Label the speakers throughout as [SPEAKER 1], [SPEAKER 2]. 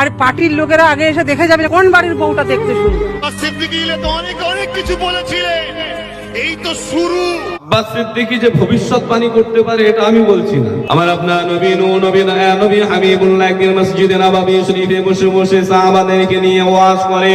[SPEAKER 1] আর পার্টির লোকেরা আগে এসে দেখে যাবে কোন বাড়ির বউটা দেখতে শুরু
[SPEAKER 2] তো অনেক অনেক কিছু বলেছিলেন। এই তো শুরু।
[SPEAKER 3] আব্বাস সিদ্দিকী যে ভবিষ্যৎবাণী করতে পারে এটা আমি বলছি না। আমার আপনার নবী নূ নবী দয়া নবী হাবিবুল্লাহ একদিন মসজিদে নবাবি শরীফে বসে বসে সাহাবাদেরকে নিয়ে ওয়াজ করে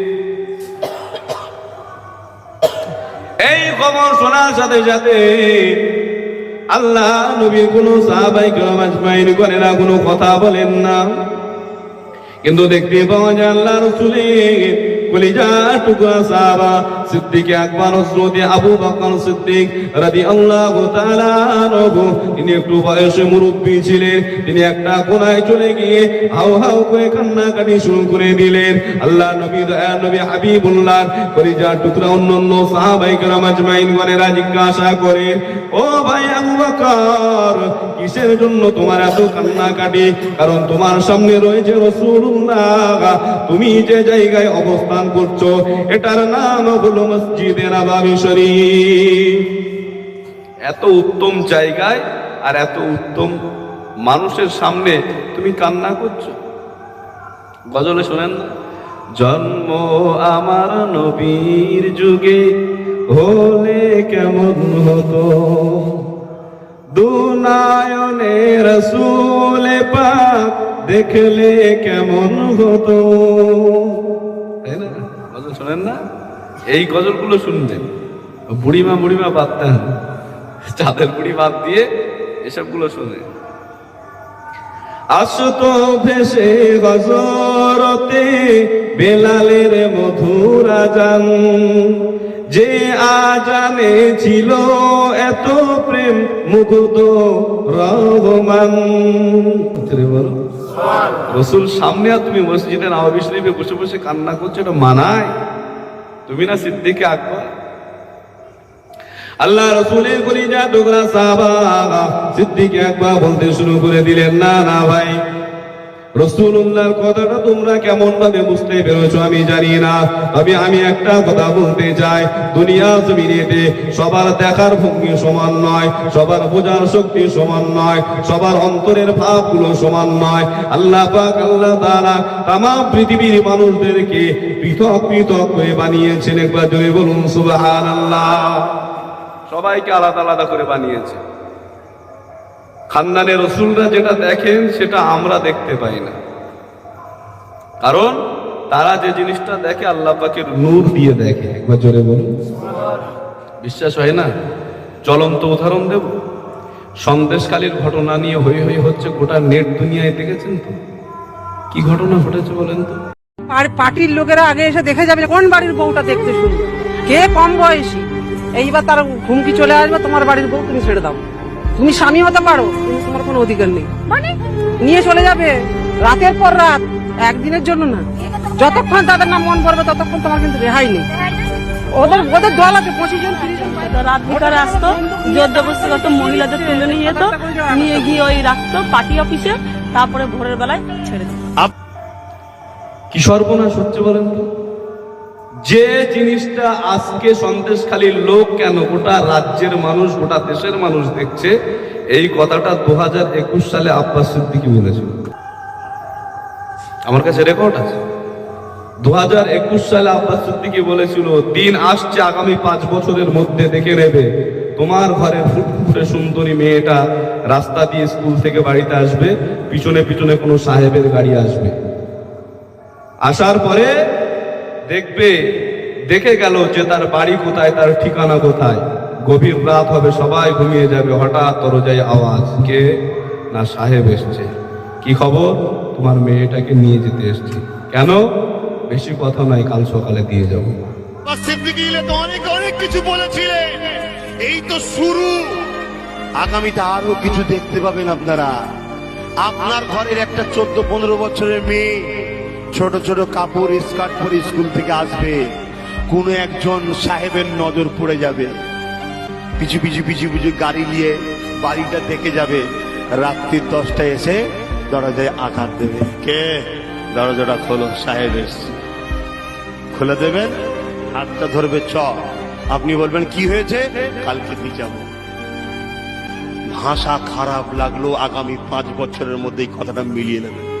[SPEAKER 3] খবর শোনার সাথে সাথে আল্লাহ নবী কোনো সাহাবাই আজমাইন করে না কোনো কথা বলেন না। কিন্তু দেখতে পাওয়া যায় আল্লাহ রসুলের কলিজা টুকরা সাহাবা সিদ্দিক আকবর হযরত আবু বকর সিদ্দিক রাদিয়াল্লাহু তাআলা আনহু। তিনি একটু বয়সে মুরব্বী ছিলেন, তিনি একটা কোনায় চলে গিয়ে হাউ হাউ করে ও ভাই কিসের জন্য তোমার এত কান্নাকাটি? কারণ তোমার সামনে রয়েছে রসুল্লাহ তুমি যে জায়গায় অবস্থান করছ। এটার নাম হলো মসজিদে নবাবী শরীফ। এত উত্তম জায়গায় আর এত উত্তম মানুষের সামনে তুমি কান্না করছ? গজলে শোনেন জন্ম আমার নবীর যুগে হলে কেমন হতো? দুনায়নে রসুলে পাক দেখলে কেমন হতো? শোনেন না? এই গজলগুলো শুনতেন বুড়িমা বুড়িমা বাদতেন চাঁদের বুড়ি বাদ দিয়ে এসবগুলো শুনে আসতো ভেসে গজরতে বেলালের মধুর আজান। যে আজানে ছিল এত প্রেম মুগ্ধ রহমান। বলো? রসুল সামনে আর তুমি মসজিদে নবাবি শরীফে বসে বসে কান্না করছ, এটা মানায়? তুমি না সিদ্দিকে আকবর? আল্লাহ রসুলের কলিজা টুকরা সাবা সিদ্দিকে একবার বলতে শুরু করে দিলেন, না না ভাই রসুল্লাহর কথাটা তোমরা কেমন ভাবে বুঝতে পেরেছ আমি জানি না। আমি আমি একটা কথা বলতে চাই, দুনিয়া জমিনেতে সবার দেখার ভঙ্গি সমান নয়, সবার বোঝার শক্তি সমান নয়, সবার অন্তরের ভাবগুলো সমান নয়। আল্লাহ পাক, আল্লাহ তাআলা তাম পৃথিবীর মানুষদেরকে পৃথক পৃথক করে বানিয়েছেন। একবার জোরে বলুন, সুবহানাল্লাহ। সবাইকে আলাদা আলাদা করে বানিয়েছে। খানদানের রসুলরা যেটা দেখেন, সেটা আমরা দেখতে পাই না। কারণ তারা যে জিনিসটা দেখে, আল্লাহ পাকের নূর দিয়ে দেখে। একবার জোরে বলুন। বিশ্বাস হয় না? চলন্ত উদাহরণ দেব। সন্দেশকালীর ঘটনা নিয়ে হই হই হচ্ছে গোটা নেট দুনিয়ায়, দেখেছেন তো? কি ঘটনা ঘটেছে বলেন তো?
[SPEAKER 1] আর পার্টির লোকেরা আগে এসে দেখে যাবে কোন বাড়ির বউটা দেখতে শুরু কে কম বয়সী? এইবার তার হুমকি চলে আসবে, তোমার বাড়ির বউ তুমি ছেড়ে দাও। তুমি স্বামী হতে পারো কিন্তু তোমার কোনো অধিকার নেই। মানে? নিয়ে চলে যাবে। রাতের পর রাত একদিনের জন্য না। যতক্ষণ তাদের নাম মন পড়বে ততক্ষণ তোমার কিন্তু রেহাই নেই। ওদের ওদের দল আছে পঁচিশ জন তিরিশ জন।
[SPEAKER 4] রাত বিকালে আসতো জোর করতো মহিলাদের তুলে নিয়ে যেত নিয়ে গিয়ে ওই রাখতো পার্টি অফিসে তারপরে ভোরের বেলায় ছেড়ে দিত।
[SPEAKER 3] কি সর্বনাশ হচ্ছে বলেন তো? যে জিনিসটা আজকে সন্দেশখালীর লোক কেন, গোটা রাজ্যের মানুষ, গোটা দেশের মানুষ দেখছে, এই কথাটা দু হাজার একুশ সালে আব্বাস সিদ্দিকি বলেছিল। আমার কাছে রেকর্ড আছে। দু হাজার একুশ সালে আব্বাস সিদ্দিকি বলেছিল, দিন আসছে, আগামী পাঁচ বছরের মধ্যে দেখে নেবে। তোমার ঘরে ফুটফুটে সুন্দরী মেয়েটা রাস্তা দিয়ে স্কুল থেকে বাড়িতে আসবে, পিছনে পিছনে কোনো সাহেবের গাড়ি আসবে। আসার পরে দেখবে, দেখে গেল যে তার বাড়ি কোথায়, তার ঠিকানা কোথায়। গভীর রাত হবে, সবাই ঘুমিয়ে যাবে, হঠাৎ দরজায় আওয়াজ। কে? না, সাহেব এসছে। কি খবর? তোমার মেয়েটাকে নিয়ে যেতে এসছে। কেন? বেশি কথা নাই, কাল সকালে দিয়ে যাব।
[SPEAKER 2] অনেক অনেক কিছু বলেছিলেন এই তো শুরু। আগামীতে আরও কিছু দেখতে পাবেন আপনারা। আপনার ঘরের একটা চোদ্দ, পনেরো বছরের মেয়ে। ছোট ছোট কাপড় স্কার্ট পরে স্কুল থেকে আসবে। কোনো একজন সাহেবের নজর পড়ে যাবে। পিছু পিছু পিছু পিছু গাড়ি নিয়ে বাড়িটা দেখে যাবে। রাত্রির দশটায় এসে দরজায় আঘাত দেবে। কে? দরজাটা খোলো সাহেব এসছে। খুলে দেবেন? হাতটা ধরবে চ। আপনি বলবেন কি হয়েছে? কালকে দিয়ে যাব। ভাষা খারাপ লাগল আগামী পাঁচ বছরের মধ্যে এই কথাটা মিলিয়ে নেবেন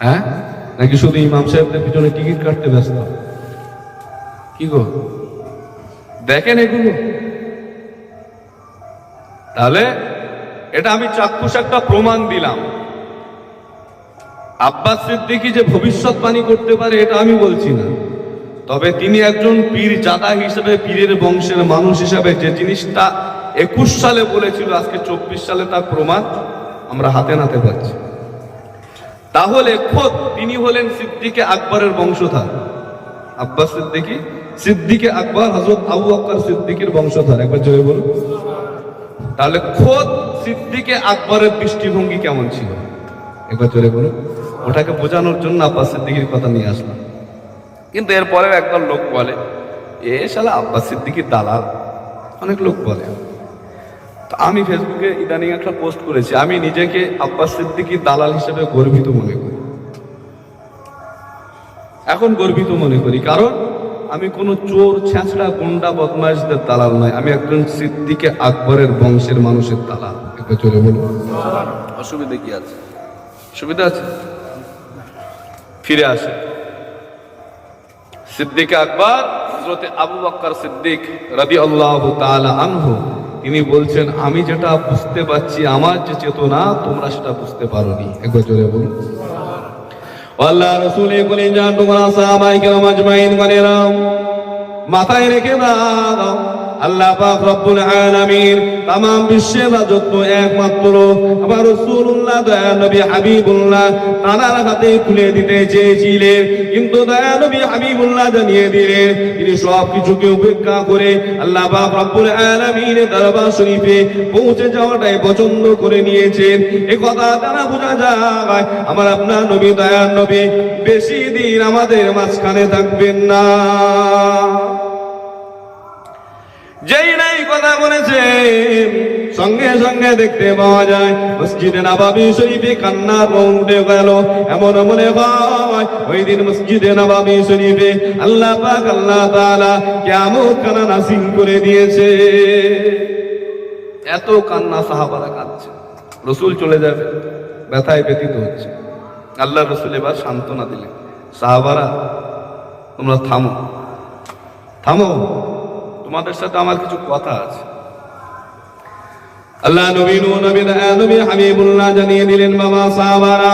[SPEAKER 3] হ্যাঁ? নাকি শুধু ইমাম সাহেবদের পিছনে টিকিট কাটতে ব্যস্ত? কি গো? দেখেন এগুলো। তাহলে এটা আমি চাক্ষুষ একটা প্রমাণ দিলাম। আব্বাস সিদ্দিকী যে ভবিষ্যৎবাণী করতে পারে এটা আমি বলছি না। তবে তিনি একজন পীর, জাদা হিসেবে পীরের বংশের মানুষ হিসেবে যে জিনিসটা একুশ সালে বলেছিল, আজকে চব্বিশ সালে তার প্রমাণ আমরা হাতে নাতে পাচ্ছি। তাহলে খোদ তিনি হলেন সিদ্দিকে আকবরের বংশধর। আব্বাস সিদ্দিকি? সিদ্দিকে আকবর হজরত আবু আক্কর সিদ্দিকের বংশধর। একবার জয় বলুন। তাহলে খোদ সিদ্দিকে আকবরের দৃষ্টিভঙ্গি কেমন ছিল? একবার জোরে বলুন। ওটাকে বোঝানোর জন্য আব্বাস সিদ্দিকির কথা নিয়ে আসলাম। কিন্তু এরপরেও একদল লোক বলে, এ শালা আব্বাস সিদ্দিকির দালাল। অনেক লোক বলে। আমি ফেসবুকে ইদানিং একটা পোস্ট করেছি। আমি নিজেকে আব্বাস সিদ্দিকির দালাল হিসেবে গর্বিত মনে করি। এখন গর্বিত মনে করি। কারণ আমি কোনো চোর ছ্যাঁচড়া গুন্ডা বদমাইশদের দালাল নয়। আমি একজন সিদ্দিকে আকবরের বংশের মানুষের দালাল। একবার চলে বলুন। অসুবিধা কি আছে? সুবিধা আছে? ফিরে আসে। সিদ্দিক আকবর হজরতে আবু বক্কর সিদ্দিক রবি আল্লাহ তালা আনহু তিনি বলছেন, আমি যেটা বুঝতে পারছি, আমার যে চেতনা, তোমরা সেটা বুঝতে পারোনি। একবার জোরে বলুন। আল্লাহ রসুল বলে যান তোমরা সাহাবাই কেরাম আজমাইন রাম মাথায় রেখে দাও আল্লাহ পাক রব্বুল আলামিন तमाम বিশ্বের রাজত্ব একমাত্র আমার রাসূলুল্লাহ দয়া নবী হাবিবুল্লাহ তানার হাতে তুলে দিতে চেয়েছিলেন কিন্তু দয়া নবী হাবিবুল্লাহ জানিয়ে দিলেন তিনি সব কিছুকে উপেক্ষা করে আল্লাহ পাক রব্বুল আলামিনের দরবার শরীফে পৌঁছে যাওয়াটাই পছন্দ করে নিয়েছেন এই কথা দ্বারা বোঝা যায় আমার আপনার নবী দয়ার নবী বেশি দিন আমাদের মাঝখানে থাকবেন না যেই নাই কথা বলেছে, সঙ্গে সঙ্গে দেখতে পাওয়া যায়, মসজিদে নবাবি শরীফে কান্না উঠে গেল। এমন মনে হয়, ওই দিন মসজিদে নবাবি শরীফে আল্লাহ পাক, আল্লাহ তাআলা কেমন কানা নাসিল করে দিয়েছে। এত কান্না সাহাবারা কাঁদছে। রসুল চলে যাবে, ব্যথায় ব্যতীত হচ্ছে। আল্লাহ রসুল এবার সান্ত্বনা দিলেন, সাহাবারা, তোমরা থামো থামো। তোমাদের সাথে আমার কিছু কথা আছে। আল্লাহ নবী নবীন নবী দয়া নবী হাবিবুল্লাহ জানিয়ে দিলেন, বাবা সাহাবারা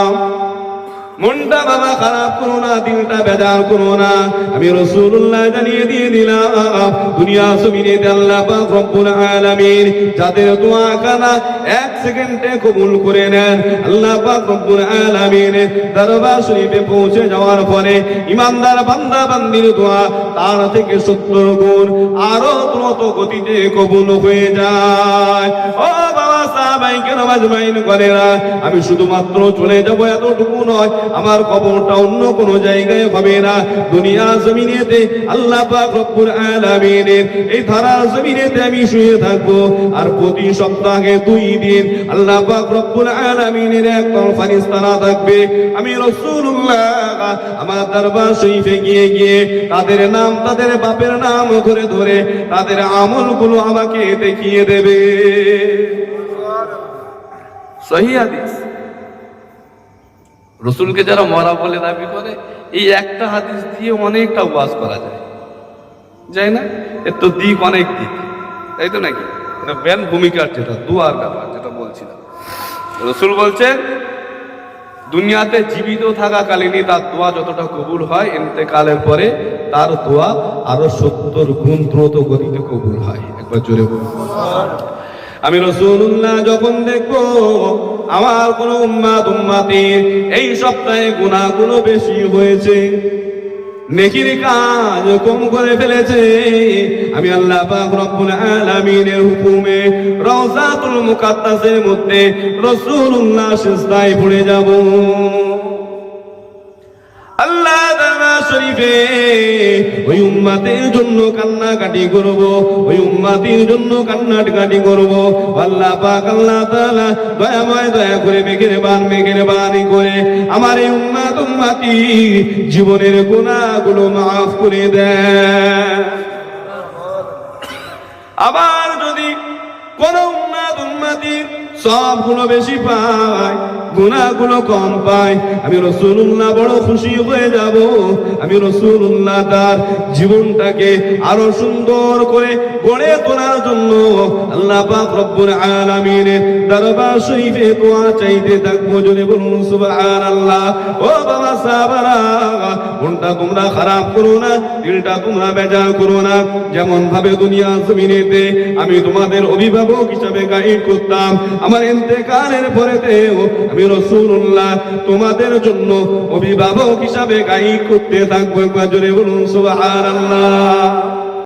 [SPEAKER 3] মনটা বাবা খারাপ করো না, দিলটা বেজার করো না। আমি রসুল্লাহ জানিয়ে দিয়ে দিলাম, দুনিয়া জমিনে আল্লাহ পাক রব্বুল আলামিন, যাদের দোয়া কানা এক সেকেন্ডে কবুল করে নেন, আল্লাহ পাক রব্বুল আলামিন দরবার শরীফে পৌঁছে যাওয়ার পরে ইমানদার বান্দা বান্দির দোয়া তার থেকে সত্তর গুণ আরও দ্রুত গতিতে কবুল হয়ে যায়। ও আমি শুধুমাত্র চলে যাব এতটুকু নয়, আমার কবরটা অন্য কোন জায়গায় হবে না। দুনিয়া জমিনেতে আল্লাহ আলামিনের এই ধারা জমিনেতে আমি শুয়ে থাকব, আর প্রতি সপ্তাহে দুই দিন আল্লাহ রব্বুল আলামিনের এক ফারিস্তানা থাকবে। আমি রাসূলুল্লাহ, আমার দরবার শরীফে গিয়ে গিয়ে তাদের নাম, তাদের বাপের নাম ধরে ধরে তাদের আমলগুলো আমাকে দেখিয়ে দেবে। হাদিস। রসুলকে যারা মরা বলে দাবি করে, এই একটা হাদিস দিয়ে অনেকটা ওয়াজ করা যায়। যায় না? এর তো দিক অনেক দিক। তাই তো নাকি? এটা ব্যান ভূমিকার যেটা, দুয়ার ব্যাপার যেটা বলছিলাম। রসুল বলছেন দুনিয়াতে জীবিত থাকাকালীনই তার দোয়া যতটা কবুল হয়, ইন্তেকালের পরে তার দোয়া আরও সত্তর গুণ দ্রুত গতিতে কবুল হয়। একবার জোরে বলুন। আমি রসুল্লাহ যখন দেখব, আমার কোন উম্মাদ উম্মাতির এই সপ্তাহে গুণাগুলো বেশি হয়েছে। নেকির কাজ কম করে ফেলেছে। আমি আল্লাহ পাক রব্বুল আলামিনের হুকুমে রওজাতুল মুকাদ্দাসের মধ্যে রাসূলুল্লাহ সিজদায় পড়ে যাব। আল্লাহ দানা শরীফে ওই উম্মাতের জন্য কান্নাকাটি করব, ওই উম্মাতের জন্য কান্নাকাটি করব। আল্লাহ পাক, আল্লাহ তাআলা দয়াময় দয়া করে মেঘের বান মেঘের বাণী করে আমার এই উম্মাত, উম্মাতি জীবনের গুনাহগুলো মাফ করে দেয় আবার যদি কোন উম্মাদ উম্মাতির সবগুলো বেশি পায় গুণাগুলো কম পায়। আমি রসুল্লাহ বড় খুশি হয়ে যাব। আমি রসুল্লাহ তার জীবনটাকে আরও সুন্দর করে গড়ে তোলার জন্য আল্লাহ পাক রব্বুল আলামিনের দরবার শরীফে দোয়া চাইতে থাকব যদি বলুন, সুবহানাল্লাহ। ও বাবা সাহাবারা, মনটা তোমরা খারাপ করো না, দিলটা তোমরা বেজার করো না। যেমন ভাবে দুনিয়া জমিনেতে আমি তোমাদের অভিভাবক হিসাবে গাইড করতাম, আমার ইন্তেকালের পরেতেও আমি রসুল্লাহ তোমাদের জন্য অভিভাবক হিসাবে গাই করতে থাকব। একবার জোরে বলুন সুবহানাল্লাহ।